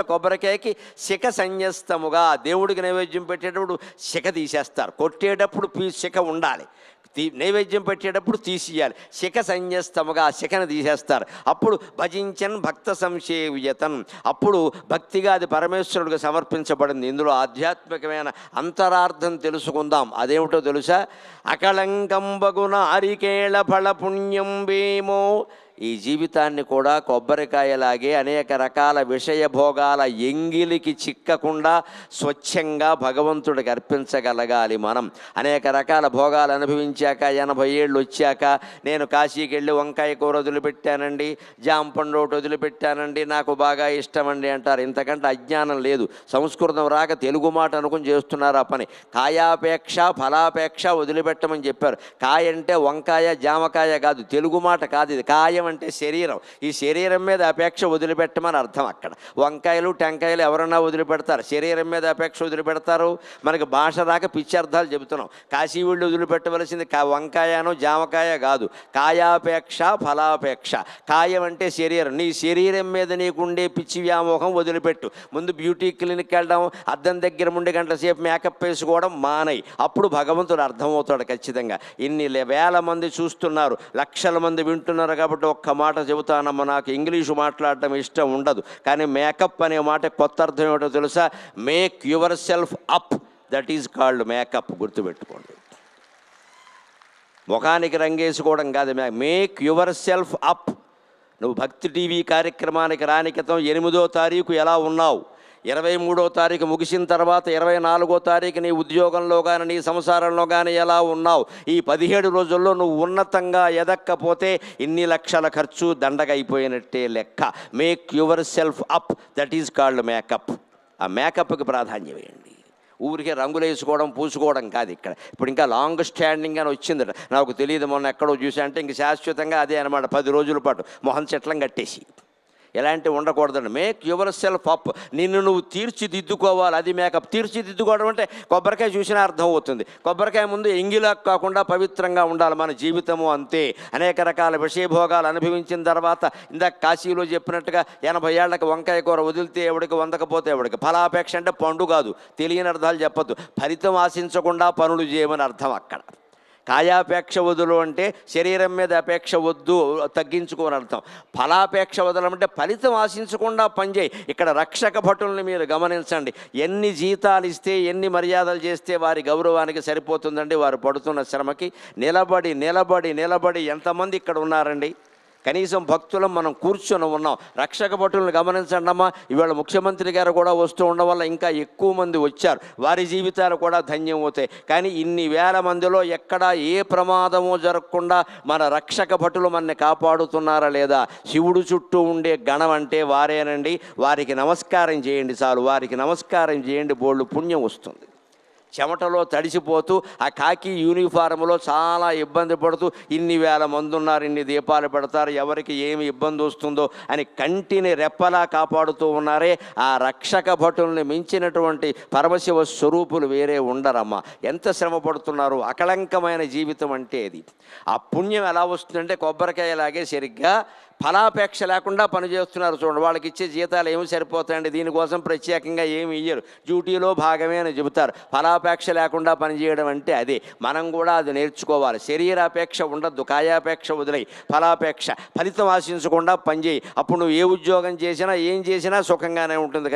కొబ్బరికాయకి శిఖ సంయస్తముగా దేవుడికి నైవేద్యం పెట్టేటప్పుడు శిఖ తీసేస్తారు. కొట్టేటప్పుడు పీ శిఖ ఉండాలి. తీ నైవేద్యం పెట్టేటప్పుడు తీసియాలి శిఖ సంయస్తముగా శిఖను తీసేస్తారు. అప్పుడు భజించన్ భక్త సంశేవియతన్. అప్పుడు భక్తిగా అది పరమేశ్వరుడికి సమర్పించబడింది. ఇందులో ఆధ్యాత్మికమైన అంతరార్థం తెలుసుకుందాం. అదేమిటో తెలుసా? అకళంకంబగున అరికేళ ఫల పుణ్యం వేమో ఈ జీవితాన్ని కూడా కొబ్బరికాయలాగే అనేక రకాల విషయ భోగాల ఎంగిలికి చిక్కకుండా స్వచ్ఛంగా భగవంతుడికి అర్పించగలగాలి మనం. అనేక రకాల భోగాలు అనుభవించాక ఎనభై ఏళ్ళు వచ్చాక నేను కాశీకి వెళ్ళి వంకాయ కూర వదిలిపెట్టానండి జాంపండు ఒకటి వదిలిపెట్టానండి నాకు బాగా ఇష్టమండి అంటారు. ఇంతకంటే అజ్ఞానం లేదు. సంస్కృతం రాక తెలుగు మాట అనుకుని చేస్తున్నారు ఆ పని. కాయాపేక్ష ఫలాపేక్ష వదిలిపెట్టమని చెప్పారు. కాయ అంటే వంకాయ జామకాయ కాదు తెలుగు మాట కాదు ఇది. కాయం అంటే శరీరం. ఈ శరీరం మీద అపేక్ష వదిలిపెట్టమని అర్థం అక్కడ. వంకాయలు టెంకాయలు ఎవరన్నా వదిలిపెడతారు. శరీరం మీద అపేక్ష వదిలిపెడతారు. మనకి భాష రాక పిచ్చి అర్థాలు చెబుతున్నాం. కాశీ వీళ్ళు వదిలిపెట్టవలసింది కా వంకాయనో జామకాయ కాదు. కాయాపేక్ష ఫలాపేక్ష. కాయం అంటే శరీరం. నీ శరీరం మీద నీకుండే పిచ్చి వ్యామోహం వదిలిపెట్టు. ముందు బ్యూటీ క్లినిక్ వెళ్ళడం అద్దం దగ్గర ఉండి గంటల సేపు మేకప్ వేసుకోవడం మానై. అప్పుడు భగవంతుడు అర్థమవుతాడు ఖచ్చితంగా. ఇన్ని వేల మంది చూస్తున్నారు. లక్షల మంది వింటున్నారు కాబట్టి ఒక్క మాట చెబుతానమ్మా నాకు ఇంగ్లీషు మాట్లాడటం ఇష్టం ఉండదు. కానీ మేకప్ అనే మాట కొత్త అర్థం ఏమిటో తెలుసా? Make yourself up that is called makeup గుర్తుపెట్టుకోండి. ముఖానికి రంగేసుకోవడం కాదు. మేక్ యువర్ సెల్ఫ్ అప్ నువ్వు భక్తి టీవీ కార్యక్రమానికి రాని క్రితం ఎనిమిదో తారీఖు ఎలా ఉన్నావు? ఇరవై మూడో తారీఖు ముగిసిన తర్వాత ఇరవై నాలుగో తారీఖు నీ ఉద్యోగంలో కానీ నీ సంసారంలో కానీ ఎలా ఉన్నావు? ఈ పదిహేడు రోజుల్లో నువ్వు ఉన్నతంగా ఎదక్కపోతే ఇన్ని లక్షల ఖర్చు దండగ అయిపోయినట్టే లెక్క. Make yourself up that is called makeup ఆ మేకప్కి ప్రాధాన్యం వేయండి ఊరికే రంగులు వేసుకోవడం పూసుకోవడం కాదు ఇక్కడ. ఇప్పుడు ఇంకా లాంగ్ స్టాండింగ్ అని వచ్చిందట. నాకు తెలియదు మొన్న ఎక్కడో చూసా అంటే ఇంక శాశ్వతంగా అదే అనమాట పది రోజుల పాటు మొహం చెట్లం కట్టేసి. ఎలాంటివి ఉండకూడదండి. మేక్ యువర్ సెల్ఫ్ అప్ నిన్ను నువ్వు తీర్చిదిద్దుకోవాలి. అది మేకప్ తీర్చిదిద్దుకోవడం అంటే కొబ్బరికాయ చూసినా అర్థం అవుతుంది. కొబ్బరికాయ ముందు ఎంగిలా కాకుండా పవిత్రంగా ఉండాలి మన జీవితము అంతే. అనేక రకాల విషయభోగాలు అనుభవించిన తర్వాత ఇందాక కాశీలో చెప్పినట్టుగా ఎనభై ఏళ్ళకి వంకాయ కూర వదిలితే ఎవడికి వందకపోతే ఎవడికి. ఫలాపేక్ష అంటే పండు కాదు. తెలియని అర్థాలు చెప్పద్దు. ఫలితం ఆశించకుండా పనులు చేయమని అర్థం అక్కడ. కాయాపేక్ష వదులు అంటే శరీరం మీద అపేక్ష వద్దు తగ్గించుకోని అర్థం. ఫలాపేక్ష వదలమంటే ఫలితం ఆశించకుండా పనిచేయి ఇక్కడ రక్షక భటుల్ని మీరు గమనించండి. ఎన్ని జీతాలు ఇస్తే ఎన్ని మర్యాదలు చేస్తే వారి గౌరవానికి సరిపోతుందండి. వారు పడుతున్న శ్రమకి నిలబడి నిలబడి నిలబడి ఎంతమంది ఇక్కడ ఉన్నారండి? కనీసం భక్తులం మనం కూర్చొని ఉన్నాం. రక్షక భటులను గమనించండి అమ్మా ఇవాళ ముఖ్యమంత్రి గారు కూడా వస్తూ ఉండడం వల్ల ఇంకా ఎక్కువ మంది వచ్చారు. వారి జీవితాలు కూడా ధన్యం అవుతాయి. కానీ ఇన్ని వేల మందిలో ఎక్కడ ఏ ప్రమాదము జరగకుండా మన రక్షక భటులు మనని కాపాడుతున్నారా లేదా? శివుడు చుట్టూ ఉండే గణం అంటే వారేనండి. వారికి నమస్కారం చేయండి చాలు. వారికి నమస్కారం చేయండి. బోళ్ళు పుణ్యం వస్తుంది. చెమటలో తడిసిపోతూ ఆ కాకి యూనిఫారంలో చాలా ఇబ్బంది పడుతూ ఇన్ని వేల మంది ఉన్నారు ఇన్ని దీపాలు పెడతారు ఎవరికి ఏమి ఇబ్బంది వస్తుందో అని కంటిని రెప్పలా కాపాడుతూ ఉన్నారే ఆ రక్షక భటుల్ని మించినటువంటి పరమశివ స్వరూపులు వేరే ఉండరమ్మా. ఎంత శ్రమ పడుతున్నారు అకళంకమైన జీవితం అంటే ఇది. ఆ పుణ్యం ఎలా వస్తుందంటే కొబ్బరికాయలాగే సరిగ్గా ఫలాపేక్ష లేకుండా పనిచేస్తున్నారు చూడండి. వాళ్ళకి ఇచ్చే జీతాలు ఏమి సరిపోతాయండి? దీనికోసం ప్రత్యేకంగా ఏమి ఇయ్యరు. డ్యూటీలో భాగమే అని చెబుతారు. ఫలాపేక్ష లేకుండా పనిచేయడం అంటే అదే. మనం కూడా అది నేర్చుకోవాలి. శరీరాపేక్ష ఉండద్దు కాయాపేక్ష వదిలేయి. ఫలాపేక్ష. ఫలితం ఆశించకుండా పనిచేయి అప్పుడు నువ్వు ఏ ఉద్యోగం చేసినా ఏం చేసినా సుఖంగానే ఉంటుంది